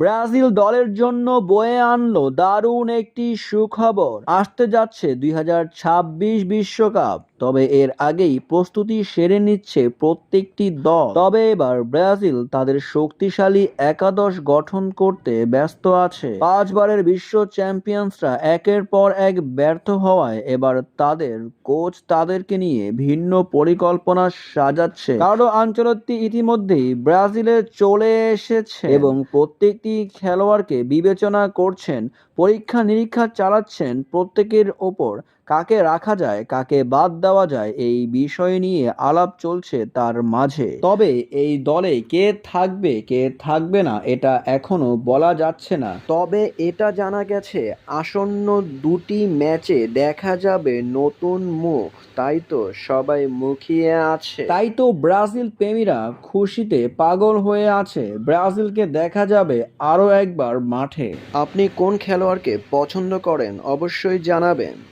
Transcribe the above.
Brazil দলের জন্য বয়ে আনলো দারুণ একটি সুখবর। আসতে যাচ্ছে দুই বিশ্বকাপ, তবে এর আগেই প্রস্তুতি সেরে নিচ্ছে প্রত্যেকটি দল। তবে এবার ব্রাজিল তাদের শক্তিশালী একাদশ গঠন করতে ব্যস্ত আছে। পাঁচবারের বিশ্ব চ্যাম্পিয়ন্সরা একের পর এক ব্যর্থ হওয়ায় এবার তাদের কোচ তাদেরকে নিয়ে ভিন্ন পরিকল্পনা সাজাচ্ছে। কার্লো আঞ্চলত্তি ইতিমধ্যেই ব্রাজিলে চলে এসেছে। এবং প্রত্যেকটি খেলোয়াড়কে বিবেচনা করছেন পরীক্ষা নিরীক্ষা চালাচ্ছেন প্রত্যেকের ওপর। কাকে রাখা যায়, কাকে বাদ দেওয়া যায়, এই বিষয় নিয়ে আলাপ চলছে তার মাঝে। তবে এই দলে কে থাকবে কে থাকবে না, এটা এখনও বলা যাচ্ছে না। তবে এটা জানা গেছে, আসন্ন দুটি ম্যাচে দেখা যাবে নতুন মুখ। তাই তো সবাই মুখিয়ে আছে। তাই তো ব্রাজিল প্রেমীরা খুশিতে পাগল হয়ে আছে। ব্রাজিলকে দেখা যাবে আরও একবার মাঠে। আপনি কোন খেলোয়াড়কে পছন্দ করেন, অবশ্যই জানাবেন।